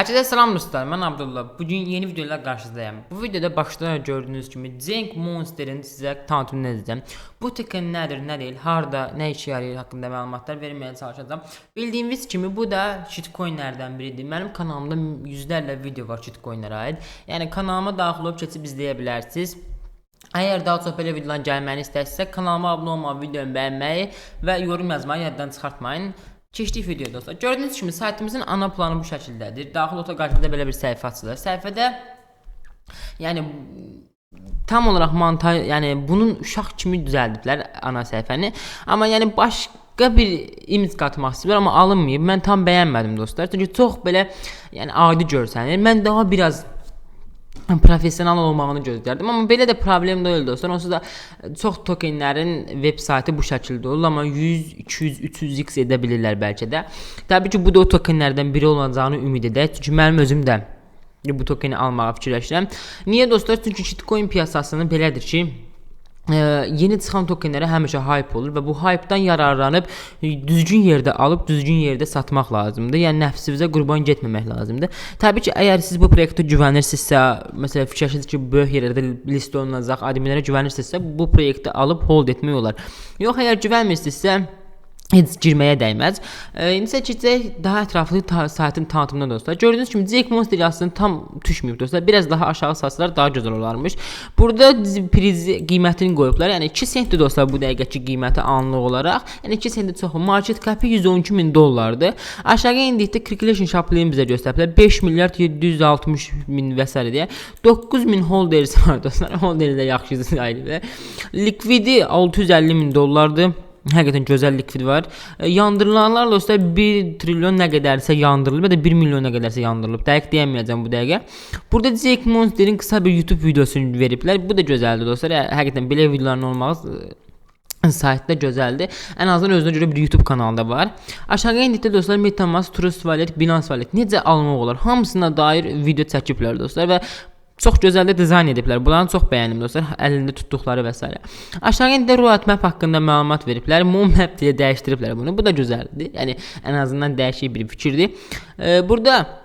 Herkese selam dostlar, ben Abdullah. Bugün yeni videoyla karşınızdayım. Bu videoda başta gördüğünüz gibi Zenk Monster'in size tanıtımını edeceğim. Bu token nedir, ne değil, harda, ne işe yarayır hakkında məlumatlar vermeye çalışacağım. Bildiğiniz gibi bu da shitcoinlerden biridir. Benim kanalımda yüzlerlə video var shitcoinlere ait. Yani kanalıma daxil olub keçib izləyə bilərsiniz. Əgər daha çox belə videolar gəlməni istəyirsiniz, kanalıma abunə olmağı, videomu bəyənməyi və yorum yazmayı yaddan çıxartmayın. Keçdik videoya dostlar. Gördüyünüz kimi saytımızın ana planı bu şəkildədir. Daxil olsa qarşınızda belə bir səhifə açılır. Səhifədə yəni tam olaraq montaj, yəni bunun uşaq kimi düzəldiblər ana səhifəni. Amma yəni başqa bir image qatmaq istəyirlər, amma alınmayıb. Mən tam bəyənmədim dostlar. Çünki çox belə yəni adi görsənir. Mən daha biraz professional olmağını gözlərdim. Amma belə də problem deyil dostlar. Onsuz da çox tokenlərin veb saytı bu şəkildə olur, amma 100, 200, 300x edə bilirlər bəlkə də. Təbii ki, bu da o tokenlərdən biri olacağını ümid edək. Çünki mənim özüm də bu tokeni almağa fikirləşirəm. Niyə dostlar? Çünki shitcoin piyasasının belədir ki, Ə, yeni çıxan tokenlərə həmişə hype olur və bu hype-dan yararlanıb düzgün yerdə alıb düzgün yerdə satmaq lazımdır. Yəni nəfsinizə qurban getməmək lazımdır. Təbii ki, əgər siz bu proyektə güvənirsinizsə, məsələn fikirləşirsiniz ki, böyük yerlərdə list olunacaq, adminlərə güvənirsinizsə, bu proyektə alıb hold etmək olar. Yox, əgər güvənmirsinizsə, heç girməyə dəyməz. E, indi isə keçək daha ətraflı ta saytın tanıtımına dostlar. Gördüyünüz kimi Jake Monster aslında tam düşməyib dostlar. Biraz daha aşağı salsalar daha gözəl olarmış. Burada priz qiymətini qoyublar. Yəni 2 sentdir dostlar bu dəqiqəki qiyməti anlıq olaraq. Yəni 2 sentdir çox. Market capı 112 min dollardır. Aşağı indikdə calculation şablonu bizə göstəriblər. 5 milyard 760 min və s. deyə 9 min holders var dostlar. Holders də yaxşı sayılır. Liquidi 650 min dollardır. Həqiqətən gözəl likvid var. E, yandırılanlar dostlar 1 trilyon nə qədərsə yandırılıb ya da 1 milyon nə qədərsə yandırılıb. Dəqiq deyəməyəcəm bu dəqiqə. Burada Jake Monster'in qısa bir YouTube videosunu veriblər. Bu da gözəldir dostlar. Yəni, həqiqətən belə videoların olması e, saytda gözəldir. Ən azından özünə görə bir YouTube kanalı da var. Aşağıya indikdə dostlar MetaMask, Trust Wallet, Binance Wallet necə almaq olar? Hamısına dair video çəkiblər dostlar və Çox gözəl də dizayn ediblər. Bunları çox bəyəndim dostlar. Əlində tutduqları və s. Aşağı ində roadmap haqqında məlumat veriblər. Moonmap deyə dəyişdiriblər bunu. Bu da gözəldir. Yəni ən azından dəyişik bir fikirdir. Ee, burada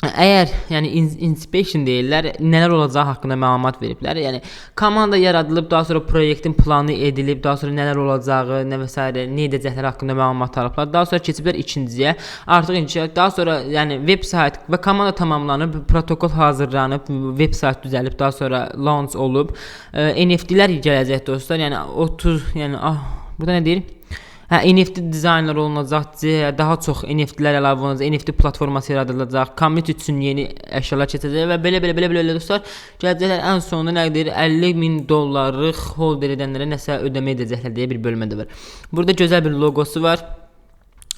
Əgər yəni inspection deyirlər, nələr olacağı haqqında məlumat veriblər. Yəni komanda yaradılıb, daha sonra proyektin planı edilib, daha sonra nələr olacağı, nə və s. nə edəcəkləri haqqında məlumat alıblar. Daha sonra keçiblər ikinciyə. Artıq ikinci, daha sonra yəni veb sayt və komanda tamamlanıb, protokol hazırlanıb, veb sayt düzəlib, daha sonra launch olub. E, NFT-lər gələcək dostlar. Yəni 30, yəni ah, burada nə deyir? Hə, NFT dizaynlar olunacaq, daha çox NFT-lər əlavə olunacaq, NFT platforması yaradılacaq, community üçün yeni əşyalar keçəcək və belə belə belə belə, belə dostlar, gələcəklər ən sonunda nə qədər 50 min dollarlıq holder edənlərə nəsə ödəmə edəcəklər deyə bir bölmə də var. Burada gözəl bir loqosu var.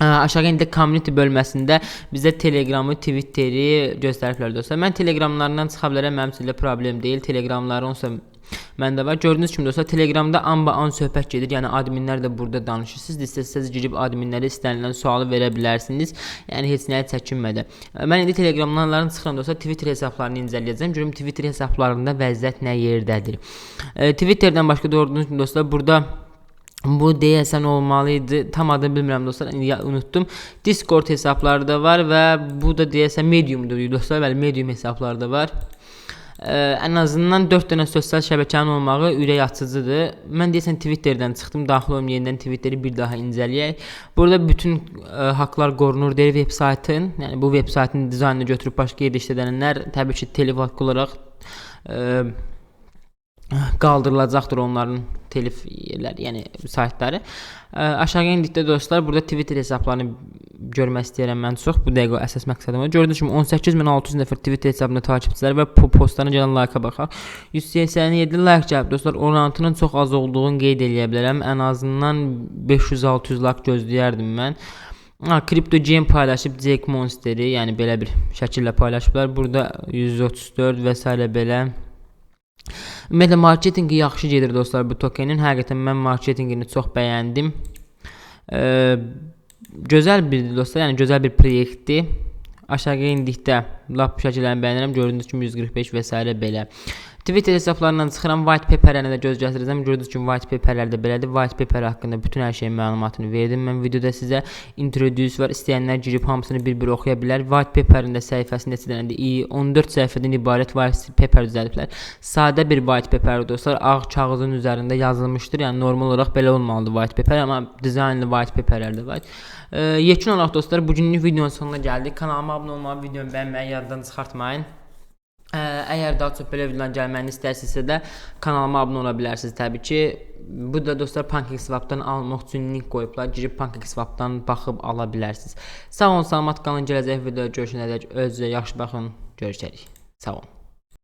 Aşağı ində community bölməsində bizə Telegramı, Twitteri göstəriblər dostlar. Mən Telegramlarından çıxa bilərəm, mənim üçün də problem deyil. Telegramları onsa Məndə var. Gördüyünüz kimi dostlar, Telegramda anba-an söhbət gedir. Yəni adminlər də burada danışır. Siz də istəsəz girib adminlərə istənilən sualı verə bilərsiniz. Yəni heç nəyə çəkinmədən. Mən indi Telegramlardan çıxıram dostlar, Twitter hesablarını incələyəcəm. Görüm Twitter hesablarında vəziyyət nə yerdədir. E, Twitterdən başqa kimi dostlar, burada Bu deyəsən olmalı idi. Tam adını bilmirəm dostlar. İndi unutdum. Discord hesabları da var və bu da deyəsən Mediumdur dostlar. Bəli, Medium hesabları da var. Ə, ən azından 4 dənə sosial şəbəkənin olmağı ürək açıcıdır. Mən deyəsən Twitterdən çıxdım, daxil olum yenidən Twitteri bir daha incələyək. Burada bütün ə, haqqlar qorunur deyir veb saytın. Yəni bu veb saytın dizaynını götürüb başqa yerdə işlədənlər təbii ki, haqqı olaraq ə, qaldırılacaqdır onların telif yerləri, yəni saytları. Aşağı indikdə dostlar, burada Twitter hesablarını görmək istəyirəm mən çox. Bu dəqiqə əsas məqsədim o. Gördüyünüz kimi 18600 nəfər Twitter hesabında takipçiləri və postlarına gələn like-a baxaq. 187 like gəlib dostlar. Orantının çox az olduğunu qeyd eləyə bilərəm. Ən azından 500-600 like gözləyərdim mən. Ha, CryptoGem paylaşıb Jake Monsteri, yəni belə bir şəkillə paylaşıblar. Burada 134 və s. belə Ümumiyyətlə marketinqi yaxşı gedir dostlar bu tokenin. Həqiqətən mən marketinqini çox bəyəndim. Ee, gözəl bir dostlar, yəni gözəl bir proyektdir. Aşağı indikdə Lap şəkillərini bəyənirəm. Gördüyünüz kimi 145 və s. belə. Twitter hesablarından çıxıram. White paper-lərinə də göz gəzdirəcəm. Gördüyünüz kimi white paper-lər də belədir. White paper haqqında bütün hər şeyin məlumatını verdim. Mən videoda sizə introduce var. İstəyənlər girib hamısını bir-bir oxuya bilər. White paper-ın da səhifəsi neçə dənədir? İyi, 14 səhifədən ibarət white paper düzəltiblər. Sadə bir white paper dostlar, ağ kağızın üzərində yazılmışdır. Yəni normal olaraq belə olmalıdır white paper, amma dizaynlı white paper-lər də var. E, yekun olaraq dostlar, bu günlük videonun sonuna gəldik. Kanalıma abunə olmağı, videomu bəyənməyi yaddan çıxartmayın. Ə, Əgər daha çox belə videolar gəlməyini istərsinizsə də kanalıma abunə ola bilərsiniz təbii ki. Bu da dostlar PancakeSwap-dan almaq üçün link qoyublar. Girib PancakeSwap-dan baxıb ala bilərsiniz. Sağ olun, salamat qalın. Gələcək videoda görüşənədək özünüzə yaxşı baxın. Görüşərik. Sağ olun.